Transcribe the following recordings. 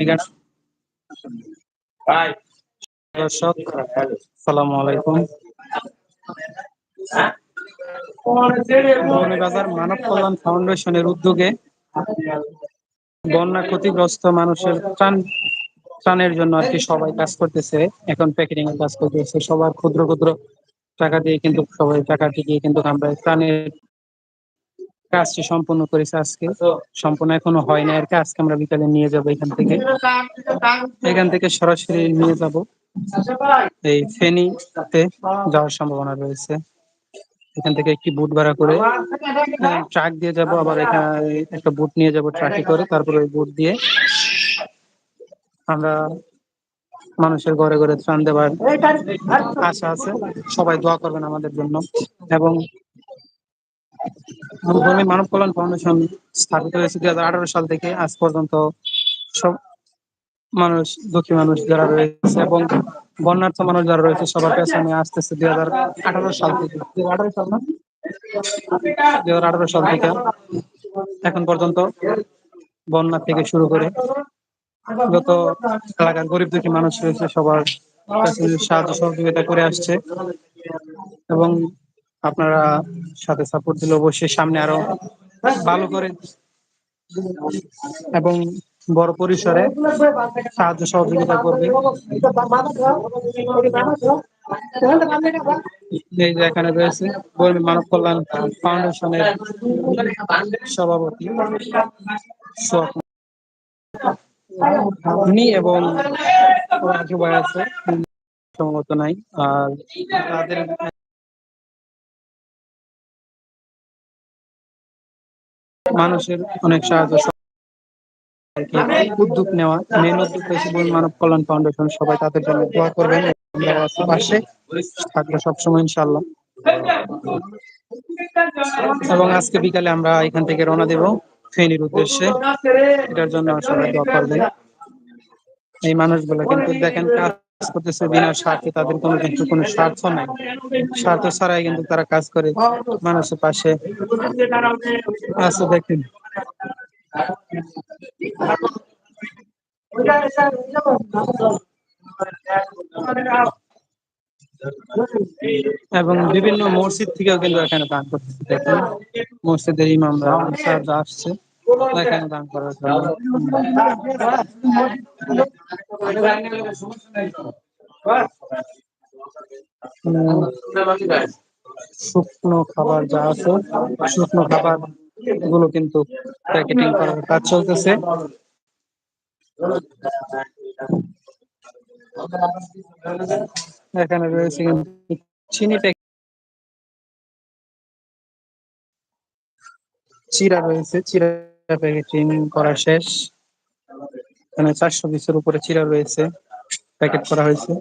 ঠিকানা? দর্শক সালামু আলাইকুম। মৌলভীবাজার মানব কল্যাণ ফাউন্ডেশনের উদ্যোগে বন্যা ক্ষতিগ্রস্ত মানুষের ত্রাণ ত্রাণের জন্য আর কি সবাই কাজ করতেছে। এখন প্যাকেটিং এর কাজ করতেছে। সবার ক্ষুদ্র ক্ষুদ্র টাকা দিয়ে কিন্তু সবাই টাকা দিয়ে কিন্তু আমরা ত্রাণের কাজটি সম্পূর্ণ করেছে আজকে। সম্পূর্ণ এখনও হয় না আর কি আজকে আমরা বিকালে নিয়ে যাব এখান থেকে। এখান থেকে সরাসরি নিয়ে যাব। এই ফেনীতে যাওয়ার সম্ভাবনা রয়েছে। এখান থেকে একটি বুট ভাড়া করে ট্রাক দিয়ে যাব। আবার এখানে একটা বুট নিয়ে যাব ট্রাকে করে তারপরে ওই বুট দিয়ে আমরা মানুষের ঘরে ঘরে ত্রাণ দেওয়ার আশা আছে। সবাই দোয়া করবেন আমাদের জন্য। এবং ভূমি মানব কল্যাণ ফাউন্ডেশন স্থাপিত হয়েছে দুই হাজার আঠারো সাল থেকে। আজ পর্যন্ত সব মানুষ, দুঃখী মানুষ যারা রয়েছে এবং বন্যার্থ মানুষ যারা রয়েছে সবার পেছনে আসতেছে দুই হাজার আঠারো সাল থেকে। দুই হাজার আঠারো সাল না? দুই হাজার আঠারো সাল থেকে। এখন পর্যন্ত বন্যা থেকে শুরু করে যত এলাকার গরিব দুঃখী মানুষ রয়েছে সবার কাছে সাহায্য সহযোগিতা করে আসছে এবং আপনারা সাথে সাপোর্ট দিলে অবশ্যই সামনে আরও ভালো করে এবং বড় পরিসরে সাহায্য সহযোগিতা করবে। এই যে এখানে রয়েছে মানব কল্যাণ ফাউন্ডেশনের সভাপতি উনি এবং আছে সম্ভবত নাই, আর তাদের মানুষের অনেক সাহায্য উদ্যোগ নেওয়া মেন উদ্যোগ হয়েছে মানব কল্যাণ ফাউন্ডেশন সবাই তাদের জন্য দোয়া করবেন পাশে, থাকব সবসময় ইনশাল্লাহ এবং আজকে বিকালে আমরা এখান থেকে রওনা দেব ফেনীর উদ্দেশ্যে। এটার জন্য সবাই দোয়া করবেন। এই মানুষগুলো কিন্তু দেখেন কাজ করতেছে বিনা স্বার্থে তাদের কোনো কিন্তু কোনো স্বার্থ নাই। স্বার্থ ছাড়াই কিন্তু তারা কাজ করে মানুষের পাশে আছে, দেখেন। এবং বিভিন্ন মসজিদ থেকেও কিন্তু এখানে দান করতেছে, দেখেন। মসজিদের ইমামরা আসছে। এখানে দান উম, শুকনো খাবার যা আছে শুকনো খাবারগুলো কিন্তু প্যাকেটিং করার কাজ চলতেছে। এখানে রয়েছে কিন্তু চিনি প্যাকেট চিরা রয়েছে চিরা প্যাকেটিং করা শেষ। এখানে চারশো পিসের উপরে চিরা রয়েছে প্যাকেট করা হয়েছে।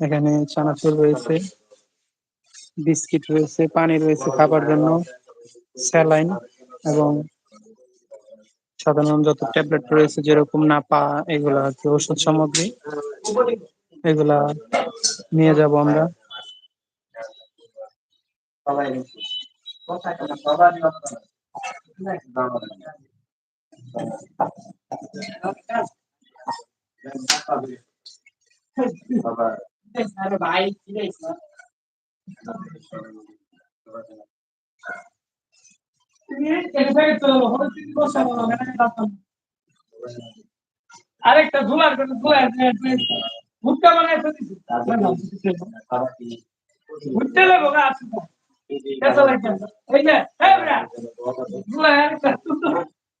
এখানে চানাচুর রয়েছে, বিস্কিট রয়েছে, পানি রয়েছে খাবার জন্য, স্যালাইন এবং সাধারণ যত ট্যাবলেট রয়েছে, যেরকম নাপা, এগুলা আর কি ওষুধ সামগ্রী, এগুলা নিয়ে যাব আমরা। আরেকটা ধুলার করে ধুলার ভুট্টা বানায় ফেলেছি ভুট্টা লাগো না আসুন এই যে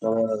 Gracias.